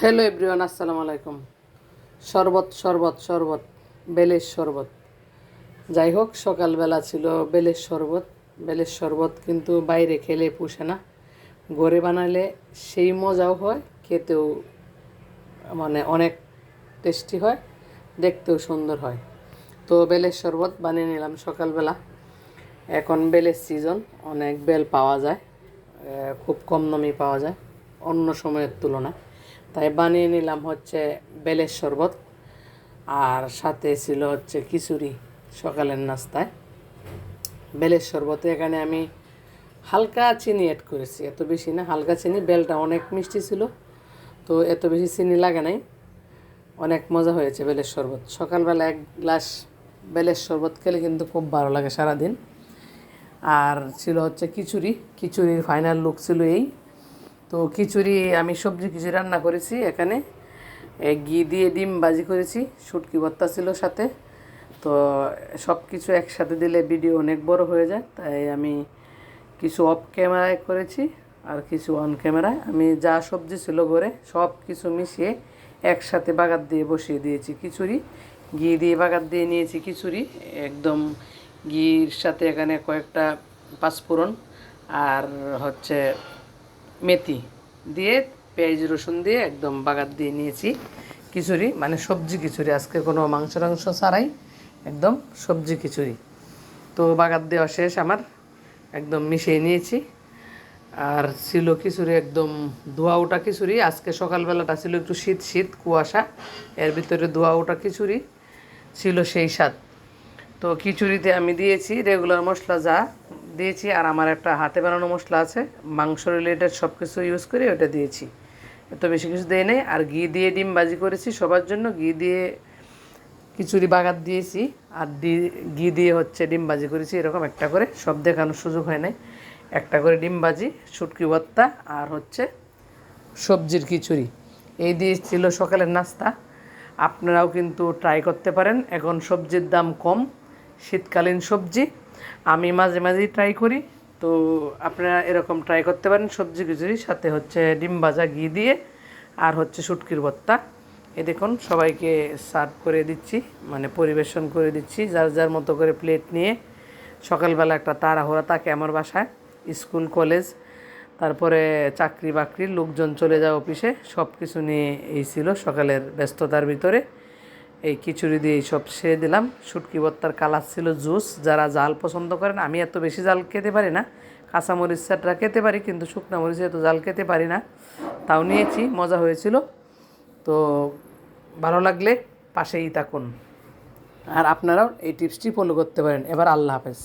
Hello everyone, আসসালামু আলাইকুম। শরবত শরবত শরবত, বেলের শরবত। যাই হোক, সকালবেলা ছিল বেলের শরবত। বেলের শরবত কিন্তু বাইরে খেলে পুষে না। ঘরে বানালে সেই মজাও হয়, খেতেও মানে অনেক টেস্টি হয়, দেখতেও সুন্দর হয়। তো বেলের শরবত বানিয়ে নিলাম সকালবেলা। এখন বেলের সিজন অনেক বেল পাওয়া যায় খুব কম দামে পাওয়া যায়, অন্য সময়ের তুলনায়। তাই বানিয়ে নিলাম হচ্ছে বেলের শরবত, আর সাথে ছিল হচ্ছে খিচুড়ি সকালের নাস্তায়। বেলের শরবতে এখানে আমি হালকা চিনি অ্যাড করেছি, এত বেশি না, হালকা চিনি, বেলটা অনেক মিষ্টি ছিল, তো এত বেশি চিনি লাগে নাই। অনেক মজা হয়েছে বেলের শরবত। সকালবেলা এক গ্লাস বেলের শরবত খেলে কিন্তু খুব ভালো লাগে সারাদিন। আর ছিল হচ্ছে খিচুড়ি, খিচুড়ির ফাইনাল লুক ছিল এই। তো খিচুড়ি, আমি সবজি খিচুড়ি রান্না করেছি এখানে। ঘি দিয়ে ডিম ভাজি করেছি, শুটকি ভর্তা ছিল সাথে। তো সব কিছু একসাথে দিলে ভিডিও অনেক বড় হয়ে যায়, তাই আমি কিছু অফ ক্যামেরায় করেছি আর কিছু অন ক্যামেরায় আমি যা সবজি ছিল ঘরে সব কিছু মিশিয়ে একসাথে বাগার দিয়ে বসিয়ে দিয়েছি খিচুড়ি। ঘি দিয়ে বাগার দিয়ে নিয়েছি খিচুড়ি, একদম ঘির সাথে এখানে কয়েকটা পাঁচফোড়ন আর হচ্ছে মেথি দিয়ে পেঁয়াজ, রসুন দিয়ে একদম বাগার দিয়ে নিয়েছি। খিচুড়ি মানে সবজি খিচুড়ি। আজকে কোনো মাংস টাংস ছাড়াই একদম সবজি খিচুড়ি। তো বাগার দেওয়া শেষ আমার। একদম মিশিয়ে নিয়েছি। আর ছিল খিচুড়ি একদম ধোয়া ওটা খিচুড়ি। আজকে সকালবেলাটা ছিল একটু শীত শীত, কুয়াশা। এর ভিতরে ধোয়া ওটা খিচুড়ি ছিল সেই স্বাদ। তো খিচুড়িতে আমি দিয়েছি রেগুলার মশলা যা দিয়েছি আর আমার একটা হাতে বানানো মশলা আছে। মাংস রিলেটেড সব কিছু ইউজ করে ওটা দিয়েছি। এত বেশি কিছু দেয় নেই। আর ঘি দিয়ে ডিম বাজি করেছি সবার জন্য। ঘি দিয়ে খিচুড়ি বাগাত দিয়েছি। আর দি, ঘি দিয়ে হচ্ছে ডিম বাজি করেছি এরকম একটা করে। সব দেখানোর সুযোগ হয় নাই। একটা করে ডিম বাজি শুটকি ভর্তা আর হচ্ছে সবজির খিচুড়ি। এই দিয়ে ছিল সকালের নাস্তা। আপনারাও কিন্তু ট্রাই করতে পারেন। এখন সবজির দাম কম। শীতকালীন সবজি। আমি মাঝে মাঝেই ট্রাই করি। তো আপনারা এরকম ট্রাই করতে পারেন। সবজি খিচুড়ি, সাথে হচ্ছে ডিম ভাজা, ঘি দিয়ে, আর হচ্ছে শুটকির ভর্তা। এ দেখুন, সবাইকে সার্ভ করে দিচ্ছি মানে পরিবেশন করে দিচ্ছি। যার যার মতো করে প্লেট নিয়ে সকালবেলা একটা তাড়াহুড়া থাকে আমার বাসায়, স্কুল কলেজ তারপরে চাকরি বাকরির লোকজন চলে যায় অফিসে সব কিছু নিয়ে এই ছিল সকালের ব্যস্ততার ভিতরে। এই খিচুড়ি দিয়ে সব সেরে দিলাম। শুটকি ভর্তার কালার ছিল জুস। যারা জাল পছন্দ করেন, আমি এত বেশি জাল খেতে পারি না। কাঁচামরিচ চাটরা খেতে পারি, কিন্তু শুকনা মরিচ এত জাল খেতে পারি না। তাও নিয়েছি, মজা হয়েছিল। তো ভালো লাগলে পাশেই থাকুন। আর আপনারাও এই টিপসটি ফলো করতে পারেন। এবার আল্লাহ হাফেজ।